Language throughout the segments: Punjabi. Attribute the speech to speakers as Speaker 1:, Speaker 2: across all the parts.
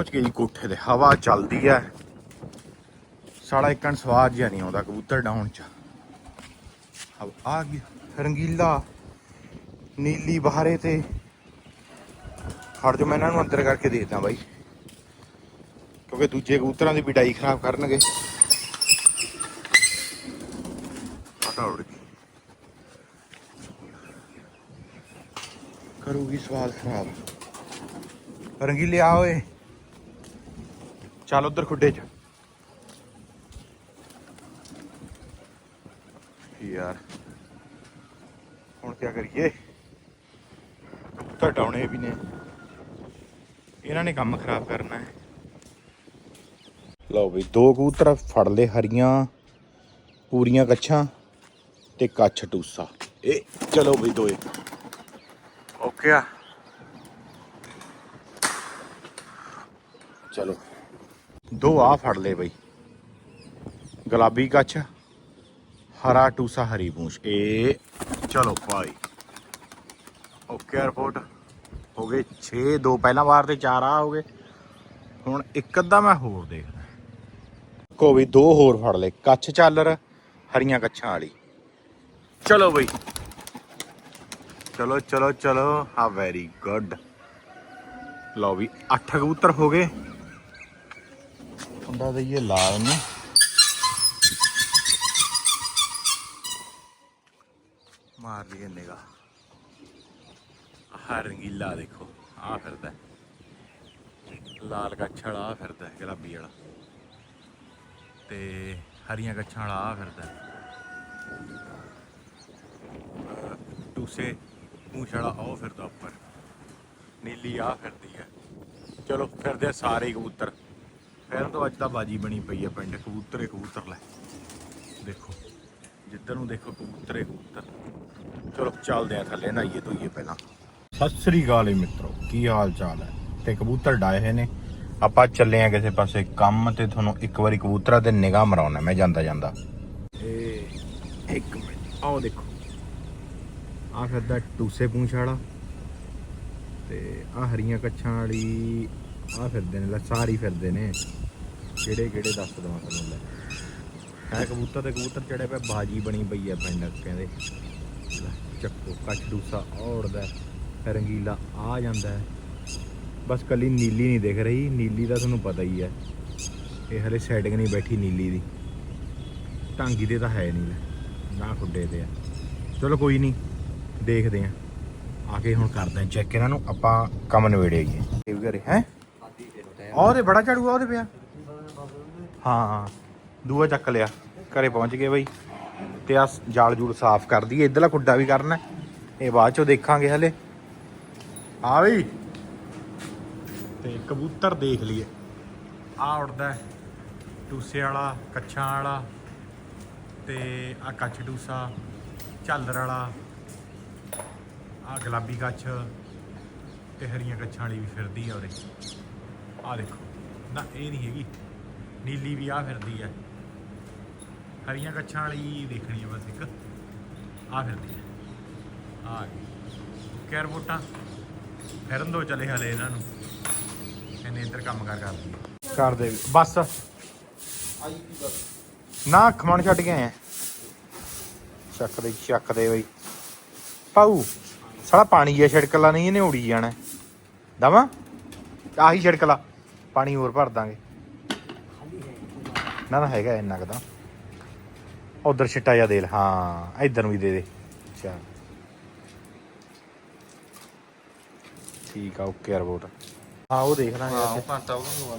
Speaker 1: ਪਹੁੰਚ ਗਏ ਜੀ ਕੋਠੇ ਤੇ। ਹਵਾ ਚੱਲਦੀ ਐ। ਸਾਲਾ ਇੱਕਣ ਸਵਾਦ ਜਿਹਾ ਨਹੀਂ ਆਉਂਦਾ ਕਬੂਤਰ ਡਾਉਣ ਚ। ਆ ਗਈ ਰੰਗੀਲਾ ਨੀਲੀ ਬਹਾਰੇ ਤੇ। ਖੜ ਜੋ ਮੈਂ ਇਹਨਾਂ ਨੂੰ ਅੰਦਰ ਕਰਕੇ ਦੇਖਦਾ ਬਾਈ। ਕਿਉਂਕਿ ਦੂਜੇ ਕਬੂਤਰਾਂ ਦੀ ਬਿਡਾਈ ਖਰਾਬ ਕਰਨਗੇ। ਪਤਾ ਉੜ ਗਈ। ਕਰੂਗੀ ਸਵਾਦ ਖਰਾਬ। ਰੰਗੀਲੇ ਆ ਓਏ। ਚੱਲ ਉਧਰ ਖੁੱਡੇ ਚ। ਯਾਰ, ਹੁਣ ਕੀ ਕਰੀਏ? ਕਬੂਤਰ ਡਾਉਣੇ ਵੀ ਨੇ। ਇਹਨਾਂ ਨੇ ਕੰਮ ਖਰਾਬ ਕਰਨਾ ਹੈ। ਲਓ ਵੀ ਦੋ ਕਬੂਤਰ ਫੜ ਲਏ ਹਰੀਆਂ, ਪੂਰੀਆਂ ਕੱਛਾਂ ਤੇ ਕੱਛ ਟੂਸਾ। ਇਹ, ਚਲੋ ਬਈ ਦੋਏ। ਓਕੇ ਆ। ਚਲੋ। ਦੋ ਆ ਫੜ ਲਏ ਬਈ। ਗੁਲਾਬੀ ਕੱਛ, ਹਰਾ ਟੂਸਾ ਹਰੀ ਪੂੰਛ ਇਹ ਚਲੋ ਭਾਈ। Okay report. ਹੋ ਗਏ 6 ਦੋ ਪਹਿਲਾਂ ਵਾਰ ਤੇ 4 ਆ ਹੋ ਗਏ। ਹੁਣ ਇੱਕ ਅੱਧਾ ਮੈਂ ਹੋਰ ਦੇਖਦਾ। ਕੋ ਵੀ ਦੋ ਹੋਰ ਫੜ ਲਏ। ਕੱਛ ਚਾਲਰ ਹਰੀਆਂ ਕੱਛਾਂ ਵਾਲੀ। ਚਲੋ ਬਈ। ਚਲੋ ਚਲੋ ਚਲੋ। ਆ ਵੈਰੀ ਗੁੱਡ ਲਓ ਵੀ 8 ਕਬੂਤਰ ਹੋ ਗਏ। ਹੁੰਦਾ ਦਈਏ ਲਾਲ ਨੂੰ। ਮਾਰ ਲਈਏ ਨਿਗਾ ਆਹ ਰੰਗੀਲਾ ਦੇਖੋ ਆ ਫਿਰਦਾ ਲਾਲ ਕੱਛ ਵਾਲਾ ਆ ਫਿਰਦਾ ਗੁਲਾਬੀ ਵਾਲਾ। ਤੇ ਹਰੀਆਂ ਕੱਛਾਂ ਵਾਲਾ ਆ ਫਿਰਦਾ ਟੂਸੇ ਪੂੰਛ ਵਾਲਾ ਉਹ ਫਿਰਦਾ ਉੱਪਰ। ਨੀਲੀ ਆ ਫਿਰਦੀ ਹੈ। ਚਲੋ, ਫਿਰਦੇ ਸਾਰੇ ਕਬੂਤਰ। ਫਿਰ ਤੋਂ ਅੱਜ ਤਾਂ ਬਾਜੀ ਬਣੀ ਪਈ ਹੈ ਪਿੰਡ, ਕਬੂਤਰੇ ਕਬੂਤਰ ਲੈ। ਦੇਖੋ, ਜਿੱਧਰ ਨੂੰ ਦੇਖੋ ਕਬੂਤਰੇ ਕਬੂਤਰ। ਚਲੋ, ਚੱਲਦੇ ਆ ਥੱਲੇ, ਨਹਾਈਏ ਧੋਈਏ ਪਹਿਲਾਂ। ਸਤਿ ਸ੍ਰੀ ਅਕਾਲ ਜੀ ਮਿੱਤਰੋ, ਕੀ ਹਾਲ ਚਾਲ ਹੈ? ਤੇ ਕਬੂਤਰ ਡਾਏ ਹੋਏ ਨੇ। ਆਪਾਂ ਚੱਲੇ ਆ ਕਿਸੇ ਪਾਸੇ ਕੰਮ ਤੇ ਤੁਹਾਨੂੰ ਇੱਕ ਵਾਰੀ ਕਬੂਤਰਾਂ ਤੇ ਨਿਗਾਹ ਮਰਾਉਣਾ, ਮੈਂ ਜਾਂਦਾ ਜਾਂਦਾ। ਇਹ ਇੱਕ ਮਿੰਟ, ਆਓ ਦੇਖੋ। ਆ ਫਿਰਦਾ ਟੂਸੇ ਪੂੰਛ ਵਾਲਾ। ਤੇ ਆ ਹਰੀਆਂ ਕੱਛਾਂ ਵਾਲੀ ਆ ਫਿਰਦੇ ਨੇ, ਲੈ ਸਾਰੀ ਫਿਰਦੇ ਨੇ। ਕਿਹੜੇ ਕਿਹੜੇ ਦੱਸ ਦਵਾਂ ਤੁਹਾਨੂੰ ਲੈ। ਹੈ ਕਬੂਤਰ ਤੇ ਕਬੂਤਰ ਚੜੇ ਪਏ, ਬਾਜੀ ਬਣੀ ਪਈ ਆ ਪਿੰਡ ਕਹਿੰਦੇ ਚੱਕੋ, ਕੱਛ ਡੂਸਾ ਔੜਦਾ ਰੰਗੀਲਾ ਆ ਜਾਂਦਾ ਬਸ ਕੱਲੀ ਨੀਲੀ ਨਹੀਂ ਦਿਖ ਰਹੀ, ਨੀਲੀ ਦਾ ਤੁਹਾਨੂੰ ਪਤਾ ਹੀ ਹੈ। ਇਹ ਹਲੇ ਸੈਟਿੰਗ ਨਹੀਂ ਬੈਠੀ ਨੀਲੀ ਦੀ। ਟਾਂਗੀ ਦੇ ਤਾਂ ਹੈ ਨਹੀਂ ਲੈ, ਨਾ ਖੁੱਡੇ ਤੇ ਆ। ਚਲੋ ਕੋਈ ਨਹੀਂ, ਦੇਖਦੇ ਆ ਆ ਕੇ ਹੁਣ ਕਰਦੇ ਆ ਚੈੱਕ ਇਹਨਾਂ ਨੂੰ, ਆਪਾਂ ਕੰਮ ਨਵੇੜੇ ਆਈਏ। ਇਹ ਘਰੇ, ਹੈ? ਉਹਦੇ ਬੜਾ ਝਾੜੂਆ ਉਹਦੇ ਪਿਆ। ਹਾਂ ਦੂਆ ਚੱਕ ਲਿਆ। ਘਰੇ ਪਹੁੰਚ ਗਏ ਬਈ। ਤੇ ਆ ਜਾਲ ਜੂਲ ਸਾਫ਼ ਕਰ ਦਈਏ। ਇਧਰਲਾ ਖੁੱਡਾ ਵੀ ਕਰਨਾ। ਇਹ ਬਾਅਦ ਚੋਂ ਦੇਖਾਂਗੇ ਹਲੇ। ਆ ਬਈ। ਤੇ ਕਬੂਤਰ ਦੇਖ ਲਈਏ। ਆ ਉੜਦਾ ਹੈ, ਟੂਸੇ ਵਾਲਾ ਕੱਛਾਂ ਵਾਲਾ। ਤੇ ਆ ਕੱਛ ਟੂਸਾ ਝਾਲਰ ਵਾਲਾ। ਆ ਗੁਲਾਬੀ ਕੱਛ। ਤੇ ਹਰੀਆਂ ਕੱਛਾਂ ਵਾਲੀ ਵੀ ਫਿਰਦੀ ਆ ਉਰੇ। ਆ ਦੇਖੋ। ਨਾ, ਇਹ ਨਹੀਂ ਹੈਗੀ। ਨੀਲੀ ਵੀ ਆ ਫਿਰਦੀ ਹੈ। ਹਰੀਆਂ ਕੱਛਾਂ ਵਾਲੀ ਦੇਖਣੀ ਹੈ ਬਸ ਇੱਕ। ਆ ਫਿਰਦੀ ਹੈ। ਆ ਗਈ ਕੈਰ ਵੋਟਾਂ। ਫਿਰਨ ਦੋ ਚਲੇ ਹਲੇ ਇਹਨਾਂ ਨੂੰ। ਇਹਨੇ ਇੱਧਰ ਕੰਮ ਕਰ ਕਰਦੀ ਕਰ ਦੇ ਬਸ। ਨਾ, ਖਮਣ ਛੱਡ ਕੇ ਆਏ ਆ। ਚੱਕ ਦੇ ਚੱਕ ਦੇ ਬਈ। ਪਾਉ ਸਾਲਾ ਪਾਣੀ ਜਿਹਾ ਛਿੜਕਲਾ ਨਹੀਂ ਇਹਨੇ ਉੜੀ ਜਾਣਾ। ਦਵਾ? ਆਹੀ ਛਿੜਕਲਾ ਪਾਣੀ ਹੋਰ ਭਰ ਦਾਂਗੇ। ਨਾ ਨਾ ਹੈਗਾ ਇੰਨਾ ਕੁ ਉਧਰ ਛਿੱਟਾ ਜਿਹਾ ਦੇ ਹਾਂ, ਇਧਰ ਨੂੰ ਵੀ ਦੇ ਦੇ। ਚਲ। ਠੀਕ ਆ, ਓਕੇ ਰਿਪੋਰਟ ਹਾਂ, ਉਹ ਦੇਖ ਲਾਂਗੇ ਅੱਜ।
Speaker 2: ਘੰਟਾ ਉਹਨਾਂ ਨੂੰ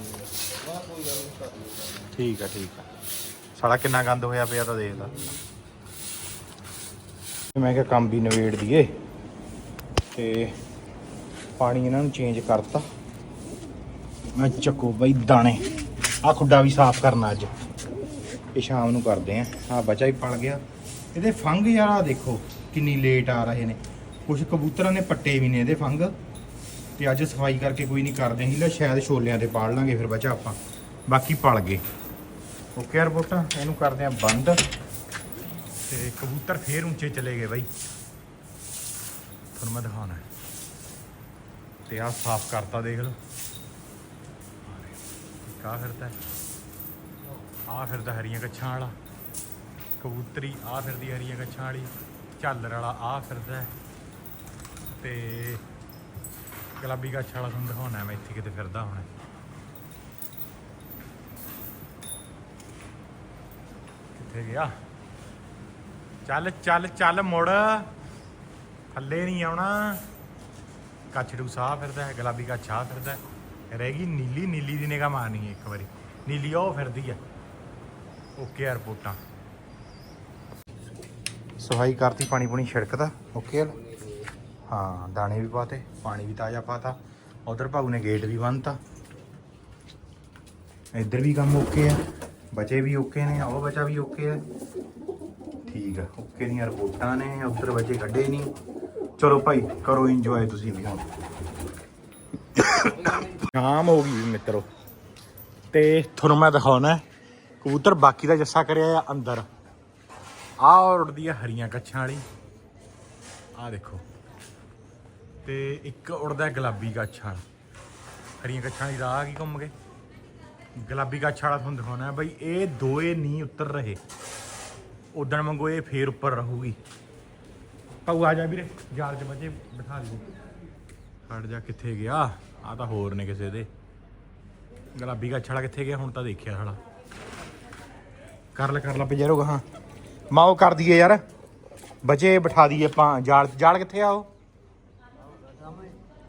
Speaker 1: ਠੀਕ ਆ ਠੀਕ ਆ। ਸਾਲਾ ਕਿੰਨਾ ਗੰਦ ਹੋਇਆ ਪਿਆ ਤਾਂ ਦੇਖ ਲਾ। ਮੈਂ ਕਿਹਾ ਕੰਮ ਵੀ ਨਵੇੜ ਦਈਏ। ਤੇ ਪਾਣੀ ਇਹਨਾਂ ਨੂੰ ਚੇਂਜ ਕਰਤਾ। ਮੈਂ ਚੱਕੋ ਬਈ ਦਾਣੇ। ਆ ਖੁੱਡਾ ਵੀ ਸਾਫ਼ ਕਰਨਾ ਅੱਜ। ਇਹ ਸ਼ਾਮ ਨੂੰ ਕਰਦੇ ਆ। ਆ ਬਚਾ ਹੀ ਪਲ ਗਿਆ। ਇਹਦੇ ਫੰਗ ਯਾਰ ਆ ਦੇਖੋ ਕਿੰਨੀ ਲੇਟ ਆ ਰਹੇ ਨੇ। ਕੁਝ ਕਬੂਤਰਾਂ ਨੇ ਪੱਟੇ ਵੀ ਨੇ ਇਹਦੇ ਫੰਗ। ਤੇ ਅੱਜ ਸਫ਼ਾਈ ਕਰਕੇ ਕੋਈ ਨਹੀਂ ਕਰਦੇ ਹੀਲਾ, ਸ਼ਾਇਦ ਛੋਲਿਆਂ ਤੇ ਪਾੜ ਲਾਂਗੇ ਫਿਰ ਬਚਾ ਆਪਾਂ। ਬਾਕੀ ਪਲ ਗਏ। ਓਕੇ ਯਾਰ ਰਿਪੋਰਟਾਂ ਇਹਨੂੰ ਕਰਦੇ ਆ ਬੰਦ। ਤੇ ਕਬੂਤਰ ਫੇਰ ਉੱਚੇ ਚਲੇ ਗਏ ਬਾਈ। ਤੁਹਾਨੂੰ ਮੈਂ ਦਿਖਾਉਣਾ। ਹੈ। ਤੇ ਆਹ ਸਾਫ਼ ਕਰਤਾ ਦੇਖ ਲਓ। ਇੱਕ ਫਿਰਦਾ ਆ ਫਿਰਦਾ ਹਰੀਆਂ ਕੱਛਾਂ ਵਾਲਾ। ਕਬੂਤਰੀ ਆ ਫਿਰਦੀ ਹਰੀਆਂ ਕੱਛਾਂ ਵਾਲੀ। ਝਾਲਰ ਵਾਲਾ ਆ ਫਿਰਦਾ ਤੇ ਗੁਲਾਬੀ ਕੱਛ ਵਾਲਾ ਤੁਹਾਨੂੰ ਦਿਖਾਉਣਾ ਮੈਂ ਇੱਥੇ ਕਿਤੇ ਫਿਰਦਾ ਹੁਣ। ਕਿੱਥੇ ਗਿਆ? ਚੱਲ ਚੱਲ ਚੱਲ ਮੁੜ। ਥੱਲੇ ਨਹੀਂ ਆਉਣਾ। ਕੱਛੜੂ ਸਾਹ ਫਿਰਦਾ ਹੈ, ਗੁਲਾਬੀ ਕੱਛ ਆ ਫਿਰਦਾ ਹੈ। ਰਹਿ ਗਈ ਨੀਲੀ ਨੀਲੀ ਦੀ ਨਿਗਾਹ ਮਾਰਨੀ ਹੈ ਇੱਕ ਵਾਰੀ। ਨੀਲੀ, ਉਹ ਫਿਰਦੀ ਆ। ਓਕੇ 에어ਪੋਰਟਾਂ ਸਫ਼ਾਈ ਕਰਤੀ, ਪਾਣੀ ਪੂਣੀ ਛਿੜਕਦਾ। ਓਕੇ ਹਲ। ਹਾਂ, ਦਾਣੇ ਵੀ ਪਾਤੇ, ਪਾਣੀ ਵੀ ਤਾਜ਼ਾ ਪਾਤਾ। ਉਧਰ ਭਾਊ ਨੇ ਗੇਟ ਵੀ ਬੰਨਤਾ। ਇੱਧਰ ਵੀ ਕੰਮ ਓਕੇ ਆ। ਬਚੇ ਵੀ ਓਕੇ ਨੇ, ਉਹ ਬਚਾ ਵੀ ਓਕੇ ਆ। ਠੀਕ ਆ ਓਕੇ ਦੀਆਂ ਰਿਪੋਰਟਾਂ ਨੇ, ਉਧਰ ਬਚੇ ਕੱਢੇ ਨਹੀਂ। ਚਲੋ ਭਾਈ, ਕਰੋ ਇੰਜੋਏ ਤੁਸੀਂ ਵੀ ਹੁਣ। ਸ਼ਾਮ ਹੋ ਗਈ ਵੀ ਮਿੱਤਰੋ। ਤੇ ਤੁਹਾਨੂੰ ਮੈਂ ਦਿਖਾਉਣਾ ਕਬੂਤਰ ਬਾਕੀ ਦਾ ਜੱਸਾ ਕਰਿਆ ਆ ਅੰਦਰ। ਆ ਉੜਦੀ ਆ ਹਰੀਆਂ ਕੱਛਾਂ ਵਾਲੀ। ਆ ਦੇਖੋ। ਤੇ ਇੱਕ ਉੜਦਾ ਗੁਲਾਬੀ ਕੱਛ ਵਾਲਾ। ਹਰੀਆਂ ਕੱਛਾਂ ਵਾਲੀ ਰਾਹ ਕੀ ਘੁੰਮ ਗਏ ਗੁਲਾਬੀ ਕੱਛ ਵਾਲਾ ਤੁਹਾਨੂੰ ਦਿਖਾਉਣਾ ਹੈ, ਬਈ ਇਹ ਦੋਏ ਨਹੀਂ ਉਤਰ ਰਹੇ। ਉਦਣ ਮੰਗੋ ਇਹ ਫੇਰ ਉੱਪਰ ਰਹੂਗੀ। ਪਾਉ ਆ ਜਾ ਵੀਰੇ, ਜਾਲ 'ਚ ਬੱਚੇ ਬਿਠਾ ਲਈ ਹਟ ਜਾ ਕਿੱਥੇ ਗਿਆ? ਆ ਤਾਂ ਹੋਰ ਨੇ ਕਿਸੇ ਦੇ। ਗੁਲਾਬੀ ਕੱਛ ਵਾਲਾ ਕਿੱਥੇ ਗਿਆ? ਹੁਣ ਤਾਂ ਦੇਖਿਆ ਸਾਲਾ। ਕਰ ਲੈ ਕਰ ਲੈ ਪਜੇਰੋ ਗਾਹਾਂ। ਮਾਓ ਕਰ ਦਈਏ ਯਾਰ। ਬਚੇ, ਬਿਠਾ ਦਈਏ ਆਪਾਂ। ਜਾਲ ਜਾਲ ਕਿੱਥੇ ਆ ਉਹ?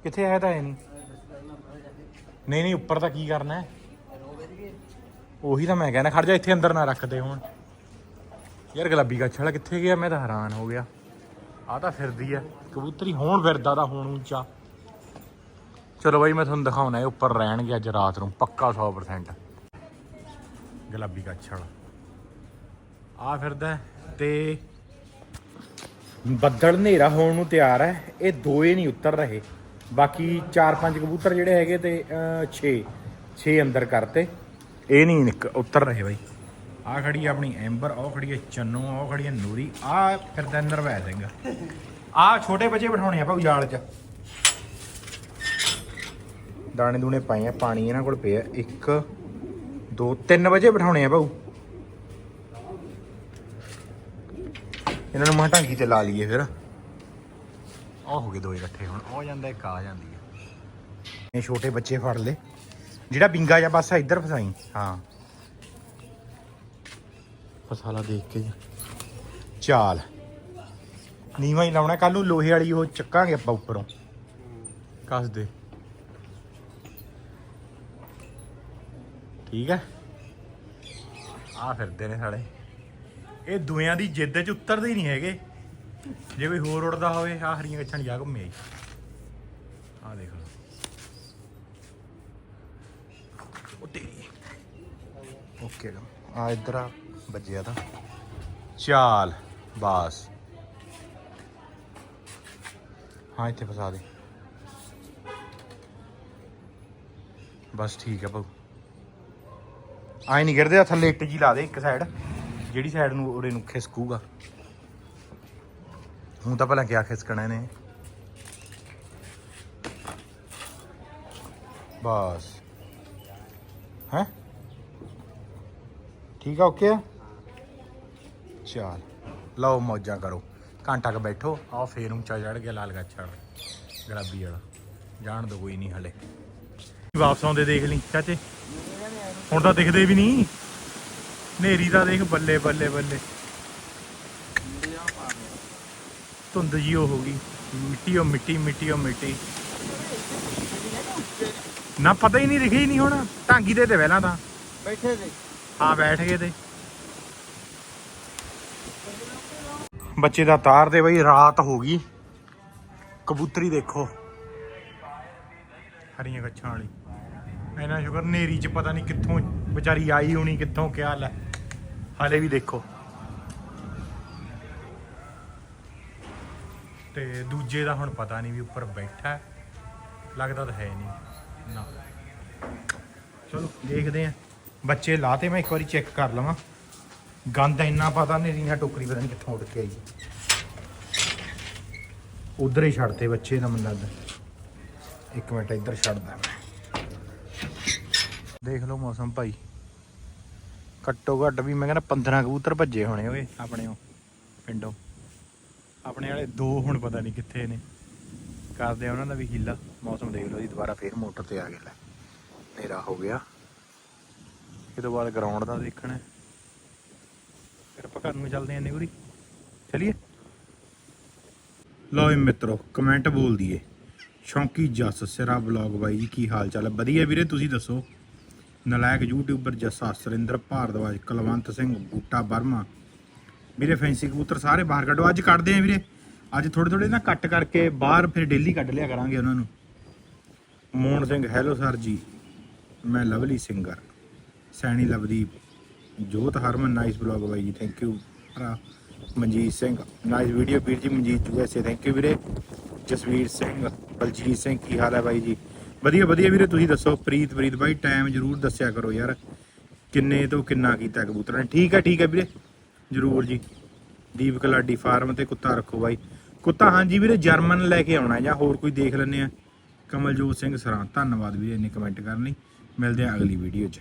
Speaker 1: ਕਿੱਥੇ ਆਇਆ ਤਾਂ ਇਹ ਨਹੀਂ? ਨਹੀਂ ਨਹੀਂ, ਉੱਪਰ ਤਾਂ ਕੀ ਕਰਨਾ ਹੈ? ਉਹੀ ਤਾਂ ਮੈਂ ਕਹਿੰਦਾ, ਖੜ ਜਾ ਇੱਥੇ ਅੰਦਰ ਨਾ ਰੱਖਦੇ ਹੁਣ। ਯਾਰ ਗੁਲਾਬੀ ਗੱਛ ਵਾਲਾ ਕਿੱਥੇ ਗਿਆ? ਮੈਂ ਤਾਂ ਹੈਰਾਨ ਹੋ ਗਿਆ। ਆ ਤਾਂ ਫਿਰਦੀ ਆ। ਕਬੂਤਰੀ ਹੋਣ ਫਿਰਦਾ ਤਾਂ ਹੁਣ ਉੱਚਾ। ਚਲੋ ਬਾਈ, ਮੈਂ ਤੁਹਾਨੂੰ ਦਿਖਾਉਣਾ ਇਹ ਉੱਪਰ ਰਹਿਣਗੇ ਅੱਜ ਰਾਤ ਨੂੰ, ਪੱਕਾ 100% ਗੁਲਾਬੀ ਕੱਛ ਵਾਲਾ। ਆ ਫਿਰਦਾ ਤੇ ਬੱਦਲ ਹਨੇਰਾ ਹੋਣ ਨੂੰ ਤਿਆਰ ਹੈ। ਇਹ ਦੋਏ ਨਹੀਂ ਉਤਰ ਰਹੇ। ਬਾਕੀ 4-5 ਕਬੂਤਰ ਜਿਹੜੇ ਹੈਗੇ ਤੇ 6 6 ਅੰਦਰ ਕਰਤੇ। ਇਹ ਨਹੀਂ ਉਤਰ ਰਹੇ ਬਾਈ। ਆ ਖੜੀ ਆਪਣੀ ਐਂਬਰ ਉਹ ਖੜੀ ਹੈ ਚੰਨੂ ਉਹ ਖੜੀ ਹੈ ਨੂਰੀ ਆ ਫਿਰਦਾ ਨਰਵੈ ਸਿੰਘ। ਆ ਛੋਟੇ ਬੱਚੇ ਬਿਠਾਉਣੇ ਆ ਭਾਉ ਜਾਲ 'ਚ। ਦਾਣੇ ਦੂਣੇ ਪਾਏ ਆ ਪਾਣੀ ਇਹਨਾਂ ਕੋਲ ਪਿਆ। 1 2 3 ਵਜੇ ਬਿਠਾਉਣੇ ਆ ਭਾਉ ਇਹਨਾਂ ਨੂੰ ਮਾਂ ਢਾਂਗੀ ਤੇ ਲਾ ਲਈਏ ਫਿਰ। ਆਹ ਹੋ ਗਏ ਦੋਏ ਇਕੱਠੇ ਹੁਣ ਉਹ ਜਾਂਦਾ ਇੱਕ ਆ ਜਾਂਦੀ ਹੈ ਇਹ ਛੋਟੇ ਬੱਚੇ ਫੜ ਲੈ ਜਿਹੜਾ ਬਿੰਗਾ ਜਾਂ ਬਸ ਇੱਧਰ ਫਸਾਈ। ਹਾਂ। ਫਸਾਲਾ ਦੇਖ ਕੇ। ਚਾਲ। ਨੀਵਾਂ ਹੀ ਲਾਉਣਾ ਕੱਲ ਨੂੰ ਲੋਹੇ ਵਾਲੀ ਉਹ ਚੱਕਾਂਗੇ ਆਪਾਂ ਉੱਪਰੋਂ। ਕੱਸ ਦੇ। ਠੀਕ ਹੈ ਆ ਫਿਰਦੇ ਨੇ ਸਾਲੇ। ਇਹ ਦੁਇਆਂ ਦੀ ਜਿੱਦ 'ਚ ਉਤਰਦੇ ਹੀ ਨਹੀਂ ਹੈਗੇ। ਜੇ ਕੋਈ ਹੋਰ ਉੜਦਾ ਹੋਵੇ ਆ ਹਰੀਆਂ ਕੱਛਾਂ ਜਾ ਘੁੰਮੇ ਆਈ ਆ ਦੇਖ ਲਓ। ਉਹ ਤੇਰੀ ਓਕੇ ਆ ਇੱਧਰ ਆ, ਵੱਜਿਆ ਤਾਂ। ਚਾਲ, ਬਾਸ। ਹਾਂ, ਇੱਥੇ ਫਸਾ ਦੇ। ਬਸ ਠੀਕ ਹੈ ਭਾਊ। ਆਏ ਨਹੀਂ ਗਿਰਦੇ ਆ ਥੱਲੇ ਇੱਟ ਜੀ ਲਾ ਦੇ ਇੱਕ ਸਾਈਡ ਜਿਹੜੀ ਸਾਈਡ ਨੂੰ ਉਹਦੇ ਨੂੰ ਖਿਸਕੂਗਾ ਹੁਣ ਤਾਂ ਭਲਾ ਕਿਆ ਖਿਸਕਣਾ ਨੇ ਬਸ। ਹੈ? ਠੀਕ ਆ ਓਕੇ ਆ? ਚਾਲ। ਲਓ, ਮੌਜਾਂ ਕਰੋ। ਘੰਟਾ ਕ ਬੈਠੋ। ਆਹ ਫੇਰ ਉੱਚਾ ਚੜ ਗਿਆ, ਲਾਲ ਗੱਛ ਵਾਲਾ, ਗੁਲਾਬੀ ਵਾਲਾ। ਜਾਣ ਦੋ ਕੋਈ ਨਹੀਂ ਹਲੇ। ਵਾਪਸ ਆਉਂਦੇ ਦੇਖ ਲਈ, ਚਾਚੇ। ਹੁਣ ਤਾਂ ਦਿਖਦੇ ਵੀ ਨਹੀਂ। ਨੇਰੀ ਦਾ ਦੇਖ ਬੱਲੇ ਬੱਲੇ ਬੱਲੇ। ਧੁੰਦ ਜੀ ਉਹ ਹੋ ਗਈ। ਮਿੱਟੀ ਉਹ ਮਿੱਟੀ ਮਿੱਟੀ ਉਹ ਮਿੱਟੀ। ਨਾ ਪਤਾ ਹੀ ਨਹੀਂ ਦਿਖੇ ਹੀ ਨਹੀਂ ਹੁਣ। ਢਾਂਗੀ ਦੇ ਤੇ ਪਹਿਲਾਂ ਤਾਂ।
Speaker 2: ਬੈਠੇ ਦੇ
Speaker 1: ਹਾਂ ਬੈਠ ਗਏ ਤੇ। ਬੱਚੇ ਦਾ ਤਾਰ ਦੇ ਬਈ ਰਾਤ ਹੋ ਗਈ। ਕਬੂਤਰੀ ਦੇਖੋ। ਹਰੀਆਂ ਗੱਛਾਂ ਵਾਲੀ। ਇਹਨਾਂ ਸ਼ੁਕਰ ਨੇਰੀ ਚ ਪਤਾ ਨਹੀਂ ਕਿੱਥੋਂ ਵਿਚਾਰੀ ਆਈ ਹੋਣੀ, ਕਿੱਥੋਂ, ਕਿਆ ਲੈ। ਹਾਲੇ ਵੀ ਦੇਖੋ। ਤੇ ਦੂਜੇ ਦਾ ਹੁਣ ਪਤਾ ਨਹੀਂ ਵੀ ਉੱਪਰ ਬੈਠਾ ਲੱਗਦਾ ਤਾਂ ਹੈ ਨਹੀਂ। ਨਾ। ਚਲੋ, ਦੇਖਦੇ ਆ ਬੱਚੇ ਲਾਤੇ ਮੈਂ ਇੱਕ ਵਾਰੀ ਚੈੱਕ ਕਰ ਲਵਾਂ। ਗੰਦ ਇੰਨਾ ਪਤਾ ਨਹੀਂ, ਰੀਨਾ ਟੋਕਰੀ ਪਤਾ ਨਹੀਂ ਕਿੱਥੋਂ ਉੱਡ ਕੇ ਆਈ। ਉਧਰ ਹੀ ਛੱਡਤੇ ਬੱਚੇ ਦਾ ਮੈਨੂੰ ਲੱਗਦਾ ਇੱਕ ਮਿੰਟ, ਇੱਧਰ ਛੱਡਦਾ ਮੈਂ। ਦੇਖ ਲਓ ਮੌਸਮ ਭਾਈ। ਘੱਟੋ ਘੱਟ ਵੀ ਮੈਂ ਕਹਿੰਦਾ 15 ਕਬੂਤਰ ਭੱਜੇ ਹੋਣੇ ਓਏ ਆਪਣੇ ਉਹ, ਪਿੰਡੋਂ। ਆਪਣੇ ਵਾਲੇ ਦੋ ਹੁਣ ਪਤਾ ਨਹੀਂ ਕਿੱਥੇ ਨੇ। ਕਰਦੇ ਆ ਉਹਨਾਂ ਦਾ ਵੀ ਹੀਲਾ। ਮੌਸਮ ਦੇਖ ਲਓ ਜੀ, ਦੁਬਾਰਾ ਫੇਰ ਮੋਟਰ ਤੇ ਆ ਗਿਆ ਲੈ। ਹਨੇਰਾ ਹੋ ਗਿਆ। ਇਹ ਤੋਂ ਬਾਅਦ ਗਰਾਊਂਡ ਦਾ ਦੇਖਣਾ। ਫਿਰ ਆਪਾਂ ਘਰ ਨੂੰ ਚੱਲਦੇ ਆਂ ਨਿਗੁਰੀ ਚਲਿਏ। ਲਓ ਮਿੱਤਰੋ ਕਮੈਂਟ ਬੋਲ ਦਈਏ। ਸ਼ੌਂਕੀ ਜੱਸ ਸਿਰਾ ਬਲੌਗ ਬਾਈ ਜੀ, ਕੀ ਹਾਲ ਚਾਲ ਹੈ ਵਧੀਆ ਵੀਰੇ, ਤੁਸੀਂ ਦੱਸੋ? ਨਲਾਇਕ ਯੂਟਿਊਬਰ ਜੱਸਾ ਸੁਰਿੰਦਰ ਭਾਰਦਵਾਜ, ਕੁਲਵੰਤ ਸਿੰਘ, ਬੂਟਾ ਬਰਮਾ ਵੀਰੇ, ਫੈਂਸੀ ਕਬੂਤਰ ਸਾਰੇ ਬਾਹਰ ਕੱਢੋ। ਅੱਜ ਕੱਢਦੇ ਆਂ ਵੀਰੇ। ਅੱਜ ਥੋੜੇ ਥੋੜੇ ਨਾ ਕੱਟ ਕਰਕੇ ਬਾਹਰ ਫਿਰ ਡੇਲੀ ਕੱਢ ਲਿਆ ਕਰਾਂਗੇ ਉਹਨਾਂ ਨੂੰ। ਮੋਹਨ ਸਿੰਘ ਹੈਲੋ ਸਰ ਜੀ। ਮੈਂ ਲਵਲੀ ਸਿੰਗਰ ਸੈਣੀ ਲਵਦੀਪ। ਜੋਤ ਹਰਮਨ ਨਾਈਸ ਬਲੌਗ ਬਾਈ ਜੀ ਥੈਂਕ ਯੂ ਭਰਾ, ਮਨਜੀਤ ਸਿੰਘ। ਨਾਈਸ ਵੀਡੀਓ ਵੀਰ ਜੀ, ਮਨਜੀਤ ਯੂਐਸਏ ਥੈਂਕ ਯੂ ਵੀਰੇ। ਜਸਵੀਰ ਸਿੰਘ, ਬਲਜੀਤ ਸਿੰਘ, ਕੀ ਹਾਲ ਹੈ ਬਾਈ ਜੀ? ਵਧੀਆ ਵਧੀਆ ਵੀਰੇ, ਤੁਸੀਂ ਦੱਸੋ, ਪ੍ਰੀਤ ਪ੍ਰੀਤ ਬਾਈ ਟਾਈਮ ਜਰੂਰ ਦੱਸਿਆ ਕਰੋ ਯਾਰ। ਕਿੰਨੇ ਤੋਂ ਕਿੰਨਾ ਕੀਤਾ ਕਬੂਤਰਾਂ ਨੇ। ਠੀਕ ਹੈ ਠੀਕ ਹੈ ਵੀਰੇ, ਜਰੂਰ ਜੀ। ਦੀਪ ਕਲਾਡੀ ਫਾਰਮ ਤੇ ਕੁੱਤਾ ਰੱਖੋ ਬਾਈ। ਕੁੱਤਾ, ਹਾਂਜੀ ਵੀਰੇ, ਜਰਮਨ ਲੈ ਕੇ ਆਉਣਾ ਜਾਂ ਹੋਰ ਕੋਈ ਦੇਖ ਲੈਣੇ ਆ ਕਮਲਜੋਤ ਸਿੰਘ ਸਰਾਂ, ਧੰਨਵਾਦ ਵੀਰੇ, ਇੰਨੇ ਕਮੈਂਟ ਕਰਨ। ਲਈ ਮਿਲਦੇ ਆ ਅਗਲੀ ਵੀਡੀਓ 'ਚ।